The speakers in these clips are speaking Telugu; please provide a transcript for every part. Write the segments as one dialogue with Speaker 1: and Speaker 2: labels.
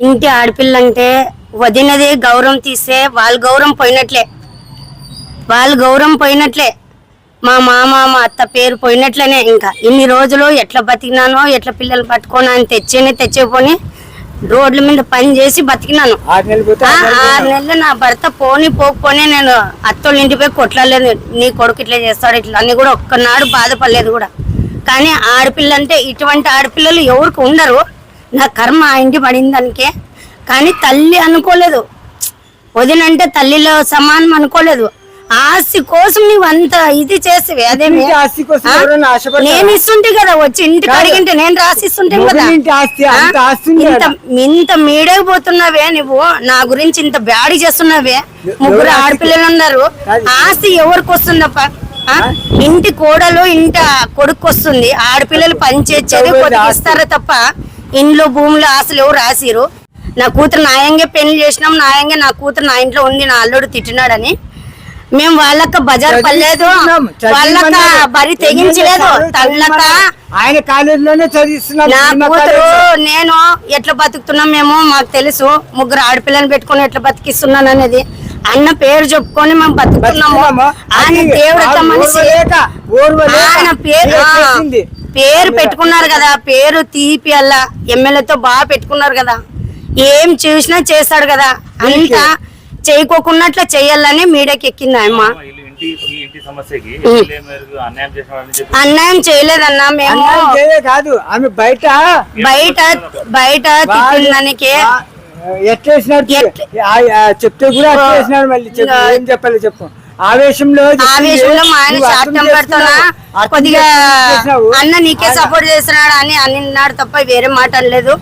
Speaker 1: ఇంటి ఆడపిల్లంటే వదినది గౌరవం తీస్తే వాళ్ళ గౌరవం పోయినట్లే. వాళ్ళ గౌరవం పోయినట్లే. మా మామ మా అత్త పేరు పోయినట్లేనే ఇంకా. ఇన్ని రోజులు ఎట్లా బతికినానో ఎట్లా పిల్లలు పట్టుకొని అని తెచ్చేనే తెచ్చేపోని రోడ్ల మీద పని చేసి బతికినాను.
Speaker 2: ఆరు నెలలు
Speaker 1: నా భర్త పోని పోకపోని నేను అత్తోళ్ళ ఇంటిపై కొట్లాడలేదు. నీ కొడుకు ఇట్లా చేస్తాడు ఇట్లా అని కూడా ఒక్కనాడు బాధపడలేదు కూడా. కానీ ఆడపిల్ల అంటే ఇటువంటి ఆడపిల్లలు ఎవరికి ఉండరు. నా కర్మ ఆ ఇంటి పడింది దానికే కానీ తల్లి అనుకోలేదు. వదినంటే తల్లిలో సమానం అనుకోలేదు. ఆస్తి కోసం నువ్వు అంత ఇది చేసేవి
Speaker 2: ఇంటి ఆశపడతారా?
Speaker 1: నేను ఇస్తుంటే కదా వచ్చి ఇంటికి
Speaker 2: కాదు.
Speaker 1: అడిగింటే నేను రాసిస్తుంటే కదా. ఇంత మీడైపోతున్నావే నువ్వు నా గురించి ఇంత బ్యాడి చేస్తున్నావే. ముగ్గురు ఆడపిల్లలు ఉన్నారు. ఆస్తి ఎవరికి వస్తుందప్ప? ఇంటి కోడలు ఇంట కొడుకు వస్తుంది. ఆడపిల్లలు పని చేసేది కొద్దిగా? ఇస్తారే తప్ప ఇంట్లో భూములు ఎవరు రాసిరు నా కూతురు నాయంగా పెళ్ళి చేసినాం నాయంగా నా కూతురు నా ఇంట్లో ఉంది నా అల్లుడు తిట్టినాడని మేము వాళ్ళక్క బజార్ పడలేదు
Speaker 2: చదివిమన్నారు.
Speaker 1: బరి తెగించలేదు తల్లక
Speaker 2: ఆయన కాలేజీలోనే చదివిస్తున్నాం
Speaker 1: నా కూతురు. నేను ఎట్లా బతుకుతున్నాం మేము మాకు తెలుసు ముగ్గురు ఆడపిల్లని పెట్టుకొని ఎట్లా బతికిస్తున్నాను అనేది అన్న పేరు చెప్పుకొని మేము బతుకుతున్నాము? ఆయన
Speaker 2: ఆ
Speaker 1: మనిషి ఆయన పేరు. పేరు పెట్టుకున్నారు కదా పేరు తీపి అలా ఎమ్మెల్యేతో బాగా పెట్టుకున్నారు కదా. ఏం చూసినా చేస్తాడు కదా. అంతా చేయకోకున్నట్లు చెయ్యాలని మీడియాకి ఎక్కింది అమ్మ.
Speaker 3: అన్యాయం
Speaker 1: చేయలేదన్నా మేము
Speaker 2: కాదు ఆమె బయట
Speaker 1: బయట బయట
Speaker 2: చెప్తే కూడా అట్లేసినాడు మళ్ళీ చెప్పు. ఏం చెప్పాలి చెప్పు. ఆవేశంలో.
Speaker 1: ఆవేశంలో మా ఆయన శాతం పెడుతున్నా కొద్దిగా. అన్న నీకే సపోర్ట్ చేస్తున్నాడు అని అన్నాడు తప్ప వేరే మాట అనలేదు.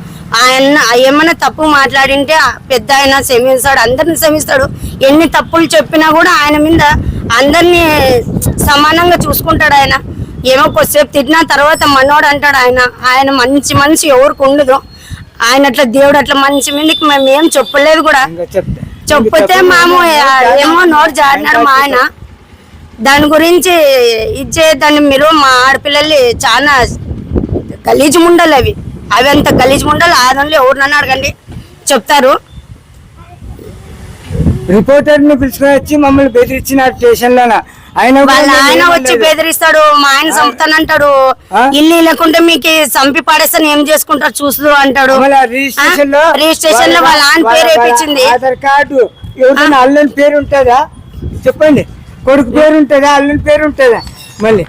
Speaker 1: ఆయన ఏమన్నా తప్పు మాట్లాడింటే పెద్ద ఆయన క్షమిస్తాడు అందరిని క్షమిస్తాడు. ఎన్ని తప్పులు చెప్పినా కూడా ఆయన మీద అందరినీ సమానంగా చూసుకుంటాడు ఆయన. ఏమో కొద్దిసేపు తిట్టిన తర్వాత మనోడు అంటాడు ఆయన. ఆయన మంచి మనిషి ఎవరికి ఉండదు. ఆయన అట్లా దేవుడు అట్లా మంచి మీదకి మేము ఏం చెప్పలేదు కూడా. చెప్పితే మాము ఏమో నోరు జారినాడు మా ఆయన. దాని గురించి ఇచ్చే దాన్ని మీరు మా ఆడపిల్లల్ని చాలా గలీజు ముండలు అవి. అవి అంత గలీజు ముండలు ఆదంలో ఎవరినన్నా అడగండి చెప్తారు.
Speaker 2: రిపోర్టర్ని పిలుచుకొని వచ్చి మమ్మల్ని బెదిరించిన స్టేషన్ లోన ఆయన
Speaker 1: వాళ్ళ ఆయన. వచ్చి బెదిరిస్తాడు మా ఆయన చంపుతానంటాడు? ఇల్లు లేకుంటే మీకు చంపి పడేస్తాను ఏం చేసుకుంటారు చూసు అంటాడు. రిజిస్ట్రేషన్లో వాళ్ళ ఆయన పేరు వేయించింది
Speaker 2: ఆధార్ కార్డు ఎవరికైనా అల్లుని పేరు ఉంటుందా? చెప్పండి. కొడుకు పేరు ఉంటుందా? అల్లుని పేరు ఉంటుందా? మళ్ళీ.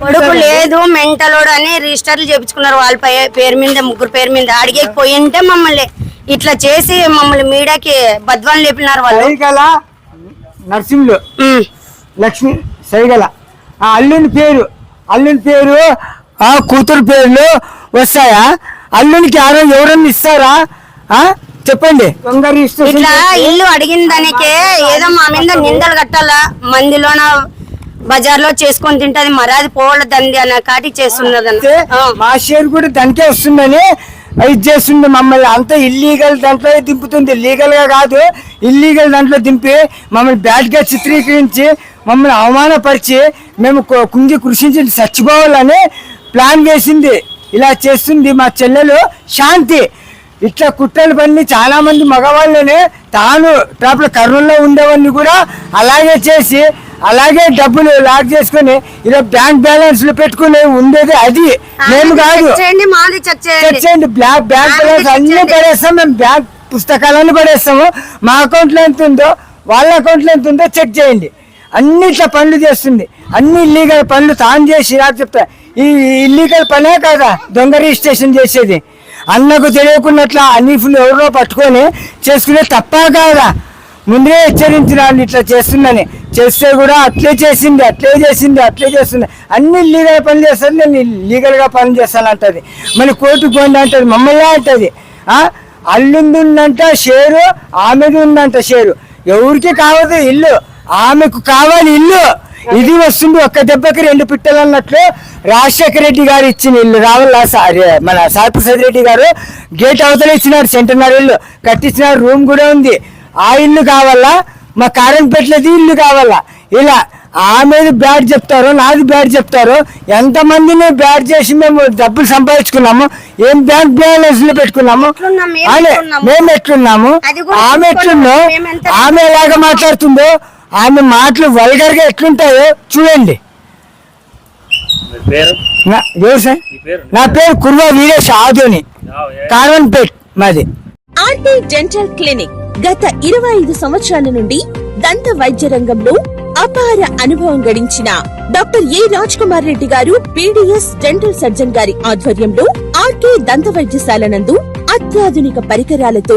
Speaker 1: కొడుకు లేదు మెంటలోడు అని రిజిస్టర్లు చేపించుకున్నారు వాళ్ళ పేరు మీద ముగ్గురు పేరు మీద. అడిగే పోయింటే మమ్మల్ని ఇట్లా చేసి మమ్మల్ని మీడియాకి బద్వాన్ లేపినారు వాళ్ళు.
Speaker 2: నర్సింహులు. లక్ష్మి సైగల. ఆ అల్లుని పేరు అల్లుని పేరు ఆ కూతురు పేర్లు వస్తాయా? అల్లునికి ఎవరో ఎవరన్నా ఇస్తారా? చెప్పండి.
Speaker 1: ఇట్లా ఇల్లు అడిగిన దానికే ఏదో మా మీద నిందలు కట్టాలా. మందిలోన బజార్లో చేసుకొని తింటది మరాది పోవడదండి అన్న కాటి చేస్తున్నది
Speaker 2: మా షేర్ కూడా దానికే వస్తుందని ఇది చేస్తుంది మమ్మల్ని. అంతా ఇల్లీగల్ దాంట్లో దింపుతుంది. లీగల్గా కాదు ఇల్లీగల్ దాంట్లో దింపి మమ్మల్ని బ్యాడ్గా చిత్రీకరించి మమ్మల్ని అవమానపరిచి మేము కుంగి కృషించి చచ్చిపోవాలని ప్లాన్ వేసింది. ఇలా చేస్తుంది మా చెల్లెలు శాంతి. ఇట్లా కుట్రలు పని చాలా మంది మగవాళ్ళని తాను టాప్ల కర్నూలులో ఉండేవాడిని కూడా అలాగే చేసి అలాగే డబ్బులు లాక్ చేసుకుని ఇలా బ్యాంక్ బ్యాలెన్స్లో పెట్టుకుని ఉండేది అది. మేము కాదు.
Speaker 1: చేయండి
Speaker 2: బ్లాక్ బ్యాంక్ బ్యాలెన్స్ అన్ని. పడేస్తాం మేము బ్యాంక్ పుస్తకాలన్నీ పడేస్తాము. మా అకౌంట్లో ఎంత ఉందో వాళ్ళ అకౌంట్లో ఎంత ఉందో చెక్ చేయండి. అన్నిట్లో పనులు చేస్తుంది. అన్ని ఇల్లీగల్ పనులు తాను చేసి నాకు చెప్తా ఈ ఇల్లీగల్ పనే కాదా? దొంగ రిజిస్ట్రేషన్ చేసేది. అన్నకు తెలియకున్నట్లా అన్నిఫులు ఎవరో పట్టుకొని చేసుకునే తప్ప కాదా? ముందే హెచ్చరించినాడు ఇట్లా చేస్తుందని. చేస్తే కూడా అట్లే చేసింది అట్లే చేసింది అట్లే చేస్తుంది. అన్ని లీగల్ పని చేస్తుంది నేను లీగల్గా పని చేస్తాను అంటది. మళ్ళీ కోర్టుకు పోండి అంటది మమ్మల్ని అంటది. అల్లుంది ఉందంట షేరు ఆమెది ఉందంట షేరు. ఎవరికి కావదు ఇల్లు. ఆమెకు కావాలి ఇల్లు. ఇది వస్తుంది ఒక్క దెబ్బకి రెండు పిట్టలు అన్నట్లు రాజశేఖర రెడ్డి గారు ఇచ్చిన ఇల్లు. రావాల సారీ మన సాయిప్రసాద్ రెడ్డి గారు గేట్ అవతల ఇచ్చినారు సెంటర్నర్ ఇల్లు. కట్టించినారు రూమ్ కూడా ఉంది. ఆ ఇల్లు కావాలా? మా కారంపేటలది ఇల్లు కావాలా? ఇలా ఆమెది బ్యాడ్ చెప్తారు నాది బ్యాడ్ చెప్తారు ఎంతమందిని బ్యాడ్ చేసి మేము డబ్బులు సంపాదించుకున్నాము ఏం బ్యాంక్ బ్యాలెన్స్లో పెట్టుకున్నాము
Speaker 1: ఎట్లున్నాం? మేము ఎట్లున్నాము?
Speaker 2: ఎట్లున్నాము?
Speaker 1: అది
Speaker 2: ఆమె ఎట్లుందో
Speaker 1: ఎంత-
Speaker 2: ఆమె ఎలాగ మాట్లాడుతుందో ఆమె మాటలు వల్గర్గా ఎట్లుంటాయో చూడండి.
Speaker 3: మీ పేరు?
Speaker 2: నా సార్?
Speaker 3: పేరు?
Speaker 2: నా పేరు కుర్వా వీరేష్ ఆదోని.
Speaker 3: ఆ, ఏ-
Speaker 2: కార్వన్పేట్ మాది.
Speaker 4: ఆర్టీ డెంటల్ క్లినిక్ గత ఇరవై ఐదు సంవత్సరాల నుండి దంత వైద్య రంగంలో అపార అనుభవం గడించిన doctor A Raj Kumar Reddy garu PDS dental surgeon గారి ఆధ్వర్యంలో ఆర్కే దంత వైద్యశాల నందు అత్యాధునిక పరికరాలతో